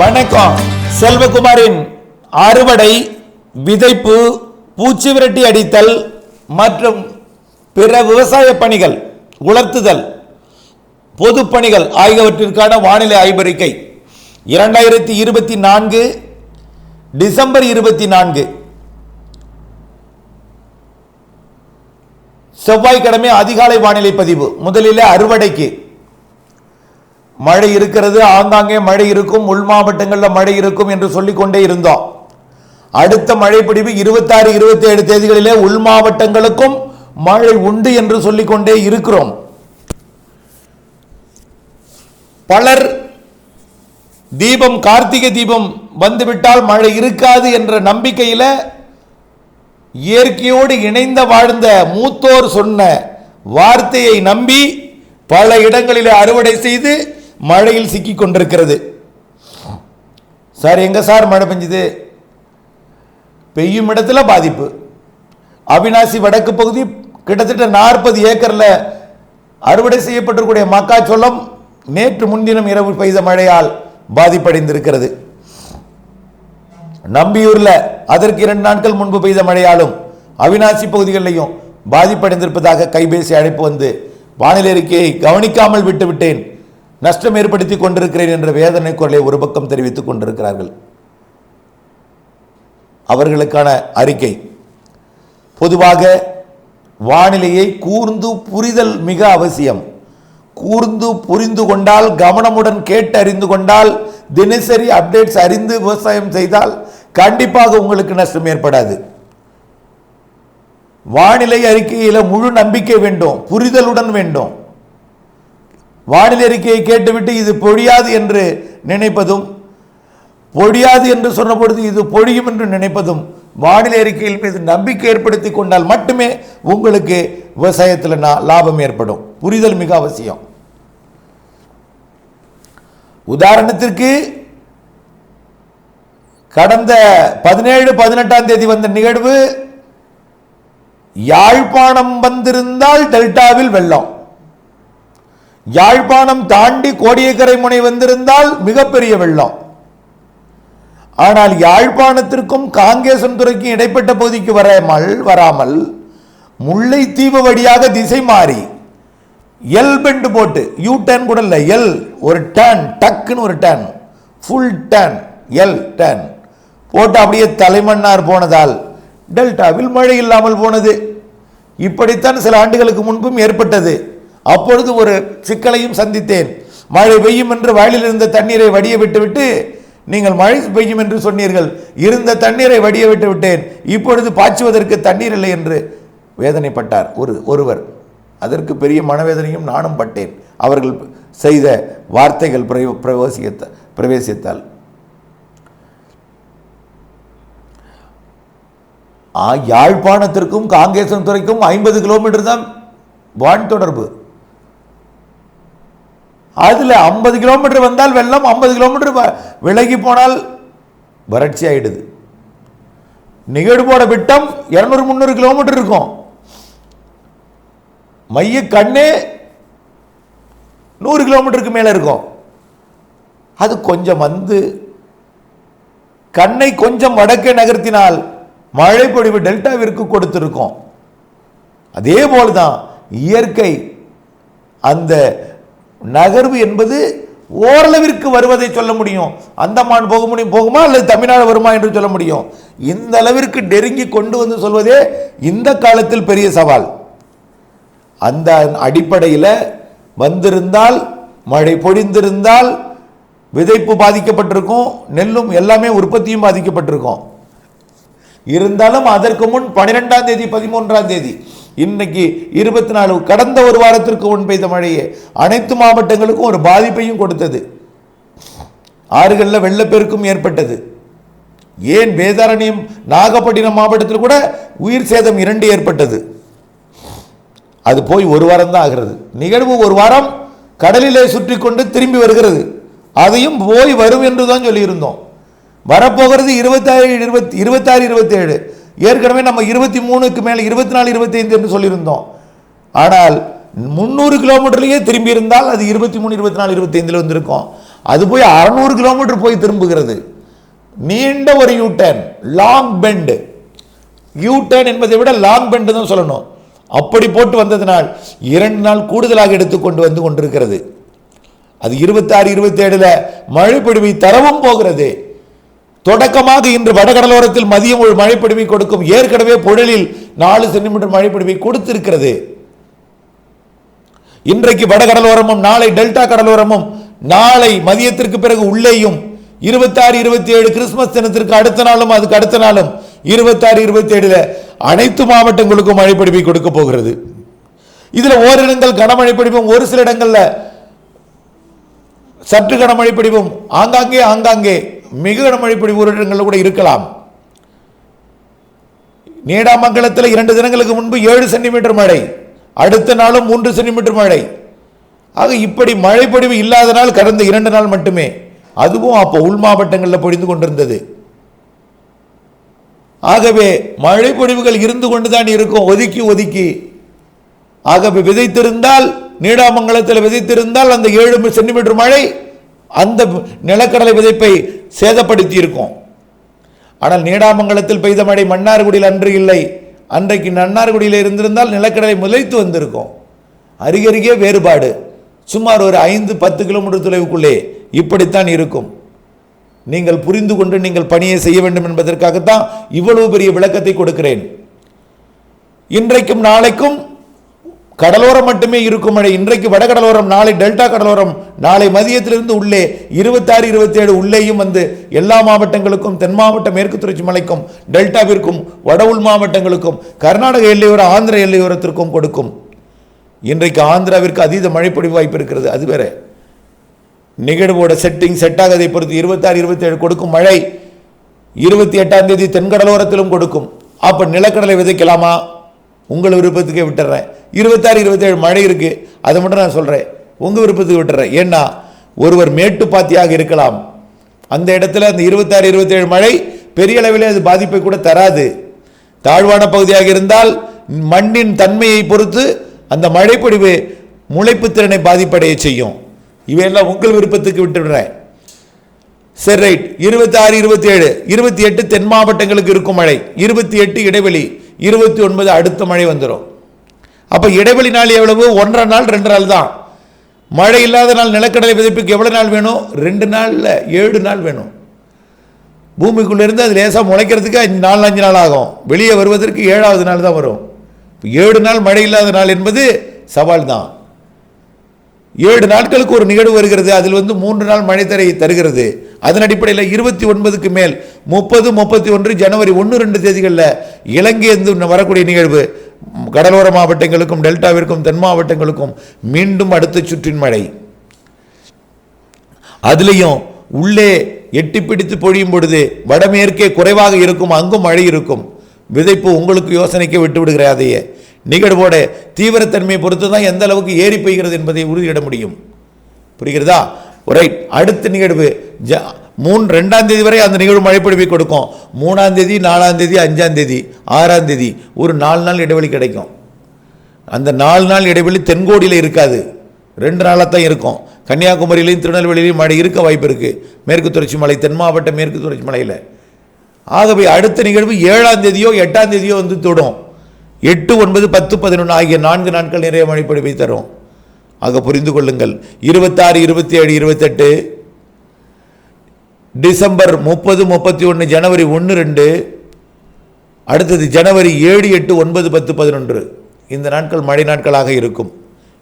வணக்கம். செல்வகுமாரின் அறுவடை விதைப்பு பூச்சி விரட்டி அடித்தல் மற்றும் பிற விவசாய பணிகள் உலர்த்துதல் பொது பணிகள் ஆகியவற்றிற்கான வானிலை ஆய்வறிக்கை. இரண்டாயிரத்தி இருபத்தி நான்கு டிசம்பர் இருபத்தி நான்கு. செவ்வாய்க்கிழமை அதிகாலை வானிலை பதிவு. முதலில் அறுவடைக்கு. மழை இருக்கிறது ஆங்காங்கே மழை இருக்கும் உள் மாவட்டங்களில் மழை இருக்கும் என்று சொல்லிக்கொண்டே இருந்தோம். அடுத்த மழை பிடிவு இருபத்தாறு இருபத்தி ஏழு தேதிகளிலே உள் மாவட்டங்களுக்கும் மழை உண்டு என்று சொல்லிக்கொண்டே இருக்கிறோம். பலர் தீபம் கார்த்திகை தீபம் வந்துவிட்டால் மழை இருக்காது என்ற நம்பிக்கையில் இயற்கையோடு இணைந்த வாழ்ந்த மூத்தோர் சொன்ன வார்த்தையை நம்பி பல இடங்களில் அறுவடை செய்து மழையில் சிக்கி கொண்டிருக்கிறது சார் எங்க சார் மழை பெஞ்சுது? பெய்யும் இடத்துல பாதிப்பு. அவினாசி வடக்கு பகுதி கிட்டத்தட்ட நாற்பது ஏக்கர்ல அறுவடை செய்யப்பட்டிருக்கூடிய மக்காச்சோளம் நேற்று முன்தினம் இரவு பெய்த மழையால் பாதிப்படைந்திருக்கிறது. நம்பியூர்ல அதற்கு இரண்டு நாட்கள் முன்பு பெய்த மழையாலும் அவினாசி பகுதிகளிலையும் பாதிப்படைந்திருப்பதாக கைபேசி அழைப்பு வந்து வானிலை அறிக்கையை கவனிக்காமல் விட்டுவிட்டேன். நஷ்டம் ஏற்படுத்தி கொண்டிருக்கிறேன் என்ற வேதனை குரலை ஒரு பக்கம் தெரிவித்துக் கொண்டிருக்கிறார்கள். அவர்களுக்கான அறிக்கை. பொதுவாக வானிலையை கூர்ந்து புரிதல் மிக அவசியம். கூர்ந்து புரிந்து கொண்டால் கவனமுடன் கேட்டு அறிந்து கொண்டால் தினசரி அப்டேட்ஸ் அறிந்து விவசாயம் செய்தால் கண்டிப்பாக உங்களுக்கு நஷ்டம் ஏற்படாது. வானிலை அறிக்கையில் முழு நம்பிக்கை வேண்டும் புரிதலுடன் வேண்டும். வானிலை அறிக்கையை கேட்டுவிட்டு இது பொழியாது என்று நினைப்பதும் பொழியாது என்று சொன்ன பொழுது இது பொழியும் என்று நினைப்பதும் வானிலை அறிக்கையில் மீது நம்பிக்கை ஏற்படுத்தி கொண்டால் மட்டுமே உங்களுக்கு விவசாயத்தில் லாபம் ஏற்படும். புரிதல் மிக அவசியம். உதாரணத்திற்கு கடந்த பதினேழு பதினெட்டாம் தேதி வந்த நிகழ்வு யாழ்ப்பாணம் வந்திருந்தால் டெல்டாவில் வெள்ளம். யாழ்ப்பாணம் தாண்டி கோடியக்கரை முனை வந்திருந்தால் மிகப்பெரிய வெள்ளம். ஆனால் யாழ்ப்பாணத்திற்கும் காங்கேசன் துறைக்கும் இடைப்பட்ட பகுதிக்கு வராமல் வராமல் முல்லைத்தீவு வழியாக திசை மாறி எல் பெண்டு போட்டு யூ டேன் கூட இல்லை எல் ஒரு டேன் டக்குன்னு ஒரு turn full turn L turn போட்டு அப்படியே தலைமன்னார் போனதால் டெல்டாவில் மழை இல்லாமல் போனது. இப்படித்தான் சில ஆண்டுகளுக்கு முன்பும் ஏற்பட்டது. அப்பொழுது ஒரு சிக்கலையும் சந்தித்தேன். மழை பெய்யும் என்று வயலில் இருந்த தண்ணீரை வடிய விட்டுவிட்டு நீங்கள் மழை பெய்யும் என்று சொன்னீர்கள் இருந்த தண்ணீரை வடிய விட்டு விட்டேன். இப்பொழுது பாய்ச்சுவதற்கு தண்ணீர் இல்லை என்று வேதனைப்பட்டார் ஒரு ஒருவர். அதற்கு பெரிய மனவேதனையும் நானும் பட்டேன். அவர்கள் செய்த வார்த்தைகள் பிரவேசித்த பிரவேசித்தால். ஆ, யாழ்ப்பாணத்திற்கும் காங்கேசன் துறைக்கும் ஐம்பது கிலோமீட்டர் தான் வான் தொடர்பு. அதுல ஐம்பது கிலோமீட்டர் வந்தால் வெள்ளம் ஐம்பது கிலோமீட்டர் வ- விலகி போனால் வறட்சி ஆயிடுது நிகழ்வோட விட்டம் இருநூறு முந்நூறு கிலோமீட்டர் இருக்கும். மைய கண்ணே நூறு கிலோமீட்டருக்கு மேலே இருக்கும். அது கொஞ்சம் வந்து கண்ணை கொஞ்சம் வடக்கே நகர்த்தினால் மழை பொழிவு டெல்டாவிற்கு கொடுத்துருக்கோம். அதே போல்தான் இயற்கை அந்த நகர்வு என்பது ஓரளவிற்கு வருவதை சொல்ல முடியும். அந்தமான் போக முடியும் போகுமா? அல்லது தமிழ்நாடு வருமா என்று சொல்ல முடியும். இந்த அளவிற்கு நெருங்கி கொண்டு வந்து சொல்வதே இந்த காலத்தில் பெரிய சவால். அந்த அடிப்படையில் வந்திருந்தால் மழை பொழிந்திருந்தால் விதைப்பு பாதிக்கப்பட்டிருக்கும் நெல்லும் எல்லாமே உற்பத்தியும் பாதிக்கப்பட்டிருக்கும். இருந்தாலும் அதற்கு முன் பன்னிரெண்டாம் தேதி பதிமூன்றாம் தேதி இன்னைக்கு இருபத்தி நாலு கடந்த ஒரு வாரத்திற்கு முன் பெய்த மழையே அனைத்து மாவட்டங்களுக்கும் ஒரு பாதிப்பையும் கொடுத்தது. ஆறுகளில் வெள்ளப்பெருக்கும் ஏற்பட்டது. ஏன் வேதாரண்யம் நாகப்பட்டினம் மாவட்டத்தில் கூட உயிர் சேதம் இரண்டு ஏற்பட்டது. அது போய் ஒரு வாரம் தான் ஆகிறது. நிகழ்வு ஒரு வாரம் கடலிலே சுற்றி கொண்டு திரும்பி வருகிறது. அதையும் போய் வரும் என்று தான் சொல்லியிருந்தோம். வரப்போகிறது இருபத்தாறு இருபத்தி இருபத்தாறு இருபத்தேழு. ஏற்கனவே நம்ம இருபத்தி மூணுக்கு மேலே இருபத்தி நாலு இருபத்தைந்து என்று சொல்லியிருந்தோம். ஆனால் முந்நூறு கிலோமீட்டர்லேயே திரும்பி இருந்தால் அது இருபத்தி மூணு இருபத்தி நாலு இருபத்தைந்தில் வந்திருக்கும். அது போய் அறநூறு கிலோமீட்டர் போய் திரும்புகிறது. நீண்ட ஒரு யூட்டர்ன் லாங் பெண்டு யூட்டர்ன் என்பதை விட லாங் பெண்ட் தான் சொல்லணும். அப்படி போட்டு வந்ததினால் இரண்டு நாள் கூடுதலாக எடுத்துக்கொண்டு வந்து கொண்டிருக்கிறது. அது இருபத்தாறு இருபத்தேழில் ஏழுல மழை தரவும் போகிறது. தொடக்கமாக இன்று வடகடலோரத்தில் மதியம் ஒரு மழை கொடுக்கும் ஏற்கனவே புழலில் நாலு சென்டிமீட்டர் மழை கொடுத்திருக்கிறது. இன்றைக்கு வடகடலோரமும் நாளை டெல்டா கடலோரமும் நாளை மதியத்திற்கு பிறகு உள்ளேயும் இருபத்தாறு இருபத்தி ஏழு கிறிஸ்துமஸ் தினத்திற்கு அடுத்த நாளும் அதுக்கு அடுத்த நாளும் இருபத்தாறு இருபத்தி ஏழுல அனைத்து மாவட்டங்களுக்கும் மழைப்பிடிப்பை கொடுக்க போகிறது. இதுல ஓரிடங்கள் கனமழை பிடிப்பும் ஒரு சில இடங்கள்ல சற்று கனமழை பிடிப்பும் ஆங்காங்கே ஆங்காங்கே மிக கனமழை பொழிவு ஒரு இடங்களில் கூட இருக்கலாம். நீடாமங்கலத்தில் இரண்டு தினங்களுக்கு முன்பு ஏழு சென்டிமீட்டர் மழை அடுத்த நாளும் மூன்று சென்டிமீட்டர் மழை. ஆக இப்படி மழைப்பொழிவு இல்லாத நாள் கடந்த இரண்டு நாள் மட்டுமே. அதுவும் அப்போ உள் மாவட்டங்களில் பொழிந்து கொண்டிருந்தது. ஆகவே மழைப்பொழிவுகள் இருந்து கொண்டுதான் இருக்கும் ஒதுக்கி ஒதுக்கி. ஆகவே விதைத்திருந்தால் நீடாமங்கலத்தில் விதைத்திருந்தால் அந்த ஏழு சென்டிமீட்டர் மழை அந்த நிலக்கடலை விதைப்பை சேதப்படுத்தி இருக்கும் ஆனால் நீடாமங்கலத்தில் பெய்த மழை மன்னார்குடியில் அன்று இல்லை. அன்றைக்கு நன்னார்குடியில் இருந்திருந்தால் நிலக்கடலை முளைத்து வந்திருக்கும். அருகருகே வேறுபாடு. சுமார் ஒரு ஐந்து பத்து கிலோமீட்டர் தொலைவுக்குள்ளே இப்படித்தான் இருக்கும். நீங்கள் புரிந்து கொண்டு நீங்கள் பணியை செய்ய வேண்டும் என்பதற்காகத்தான் இவ்வளவு பெரிய விளக்கத்தை கொடுக்கிறேன். இன்றைக்கும் நாளைக்கும் கடலோரம் மட்டுமே இருக்கும் மழை. இன்றைக்கு வடகடலோரம் நாளை டெல்டா கடலோரம் நாளை மதியத்திலிருந்து உள்ளே இருபத்தாறு இருபத்தி ஏழு உள்ளேயும் வந்து எல்லா மாவட்டங்களுக்கும் தென் மாவட்ட மேற்கு தொடர்ச்சி மலைக்கும் டெல்டாவிற்கும் வட உள் மாவட்டங்களுக்கும் கர்நாடக எல்லையோர ஆந்திர எல்லையோரத்திற்கும் கொடுக்கும். இன்றைக்கு ஆந்திராவிற்கு அதீத மழைப்பொழிவு வாய்ப்பு இருக்கிறது. அது வேற. நிகழ்வோட செட்டிங் செட் ஆகதை பொறுத்து இருபத்தாறு இருபத்தி ஏழு கொடுக்கும் மழை. இருபத்தி எட்டாம் தேதி தென்கடலோரத்திலும் கொடுக்கும். அப்ப நிலக்கடலை விதைக்கலாமா? உங்கள் விருப்பத்துக்கே விட்டுறேன். இருபத்தாறு இருபத்தேழு மழை இருக்குது அதை மட்டும் நான் சொல்கிறேன் உங்கள் விருப்பத்துக்கு விட்டுறேன். ஏன்னா ஒருவர் மேட்டுப்பாத்தியாக இருக்கலாம். அந்த இடத்துல அந்த இருபத்தாறு இருபத்தேழு மழை பெரிய அளவில் அது பாதிப்பை கூட தராது. தாழ்வான பகுதியாக இருந்தால் மண்ணின் தன்மையை பொறுத்து அந்த மழைப்பொழிவு முளைப்பு திறனை பாதிப்படைய செய்யும். இவையெல்லாம் உங்கள் விருப்பத்துக்கு விட்டுவிடுறேன் சரி ரைட் இருபத்தி ஆறு இருபத்தி ஏழு இருபத்தி எட்டு தென் மாவட்டங்களுக்கு இருக்கும் மழை. இருபத்தி எட்டு இடைவெளி. இருபத்தி ஒன்பது அடுத்த மழை வந்துடும் அப்போ இடைவெளி நாள் எவ்வளவு? ஒன்றரை நாள் ரெண்டு நாள் தான். மழை இல்லாத நாள் நிலக்கடலை விதைப்புக்கு எவ்வளோ நாள் வேணும்? ரெண்டு நாளில் ஏழு நாள் வேணும். பூமிக்குள்ளேருந்து அது லேசாக முளைக்கிறதுக்கு அஞ்சு நாலு அஞ்சு நாள் ஆகும். வெளியே வருவதற்கு ஏழாவது நாள் தான் வரும். ஏழு நாள் மழை இல்லாத நாள் என்பது சவால் தான். ஏழு நாட்களுக்கு ஒரு நிகழ்வு வருகிறது. அதில் வந்து மூன்று நாள் மழை தரை தருகிறது. அதன் அடிப்படையில் இருபத்தி ஒன்பதுக்கு மேல் முப்பது முப்பத்தி ஒன்று ஜனவரி ஒன்று ரெண்டு தேதிகளில் இலங்கையிலிருந்து வரக்கூடிய நிகழ்வு. கடலோர மாவட்டங்களுக்கும் டெல்டாவிற்கும் தென் மாவட்டங்களுக்கும் மீண்டும் அடுத்த சுற்றின் மழை. அதுலேயும் உள்ளே எட்டி பிடித்து பொழியும் பொழுது வடமேற்கே குறைவாக இருக்கும் அங்கும் மழை இருக்கும். விதைப்பு உங்களுக்கு யோசனைக்கு விட்டு விடுகிற அதையே. நிகழ்வோட தீவிரத்தன்மையை பொறுத்து தான் எந்த அளவுக்கு ஏறி பெய்கிறது என்பதை உறுதியிட முடியும். புரிகிறதா? ரைட் அடுத்த நிகழ்வு. ஜ மூணு ரெண்டாம் தேதி வரை அந்த நிகழ்வு மழைப்பொழிவை கொடுக்கும். மூணாம் தேதி நாலாம் தேதி அஞ்சாம் தேதி ஆறாம் தேதி. ஒரு நாலு நாள் இடைவெளி கிடைக்கும். அந்த நாலு நாள் இடைவெளி தென்கோடியில் இருக்காது. ரெண்டு நாளாக தான் இருக்கும். கன்னியாகுமரியிலையும் திருநெல்வேலியிலையும் மழை இருக்க வாய்ப்பு இருக்குது மேற்கு தொடர்ச்சி மலை தென் மாவட்ட மேற்கு தொடர்ச்சி மலையில். ஆகவே அடுத்த நிகழ்வு ஏழாம் தேதியோ எட்டாம் தேதியோ வந்து தொடும். எட்டு ஒன்பது பத்து பதினொன்று ஆகிய நான்கு நாட்கள் நிறைய மழைப்பொழிவை தரும். ஆக புரிந்து கொள்ளுங்கள். இருபத்தாறு இருபத்தி ஏழு இருபத்தெட்டு டிசம்பர் முப்பது முப்பத்தி ஒன்று ஜனவரி ஒன்று ரெண்டு அடுத்தது ஜனவரி ஏழு எட்டு ஒன்பது பத்து பதினொன்று. இந்த நாட்கள் மழை நாட்களாக இருக்கும்.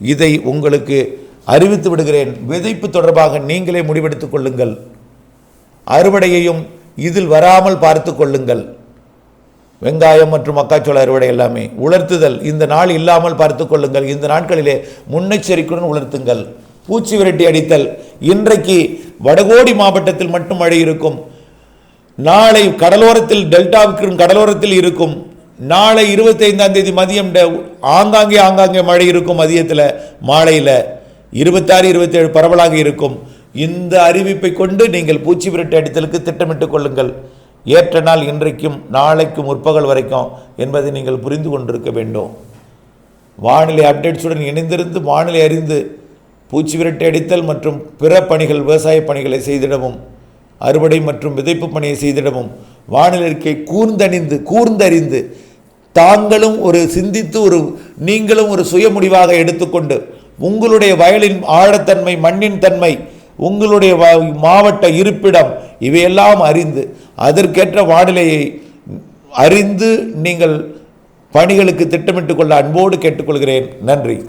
இதை உங்களுக்கு அறிவித்து விடுகிறேன். விதைப்பு தொடர்பாக நீங்களே முடிவெடுத்துக் கொள்ளுங்கள். அறுவடையையும் இதில் வராமல் பார்த்து கொள்ளுங்கள். வெங்காயம் மற்றும் மக்காச்சோள அறுவடை எல்லாமே உலர்த்துதல். இந்த நாள் இல்லாமல் பார்த்து கொள்ளுங்கள். இந்த நாட்களிலே முன்னெச்சரிக்கையுடன் உலர்த்துங்கள். பூச்சி விரட்டி அடித்தல். இன்றைக்கு வடகோடி மாவட்டத்தில் மட்டும் மழை இருக்கும். நாளை கடலோரத்தில் டெல்டாவுக்கு கடலோரத்தில் இருக்கும். நாளை இருபத்தைந்தாம் தேதி மதியம் டெ- ஆங்காங்கே ஆங்காங்கே மழை இருக்கும் மதியத்தில். மாலையில் இருபத்தாறு இருபத்தேழு பரவலாக இருக்கும். இந்த அறிவிப்பை கொண்டு நீங்கள் பூச்சி விரட்டு அடித்தலுக்கு திட்டமிட்டுக் கொள்ளுங்கள். ஏற்ற நாள் இன்றைக்கும் நாளைக்கும் முற்பகல் வரைக்கும் என்பதை நீங்கள் புரிந்து கொண்டிருக்க வேண்டும். வானிலை அப்டேட்ஸுடன் இணைந்திருந்து வானிலை அறிந்து பூச்சி விரட்டி அடித்தல் மற்றும் பிற பணிகள் விவசாய பணிகளை செய்திடவும் அறுவடை மற்றும் விதைப்பு பணியை செய்திடவும் வானிலை அறிக்கை கூர்ந்தணிந்து கூர்ந்தறிந்து தாங்களும் ஒரு சிந்தித்து ஒரு நீங்களும் ஒரு சுய முடிவாக எடுத்துக்கொண்டு உங்களுடைய வயலின் ஆழத்தன்மை மண்ணின் தன்மை உங்களுடைய வ- மாவட்ட இருப்பிடம் இவையெல்லாம் அறிந்து அதற்கேற்ற வானிலையை அறிந்து நீங்கள் பணிகளுக்கு திட்டமிட்டுக் கொள்ள அன்போடு கேட்டுக்கொள்கிறேன். நன்றி.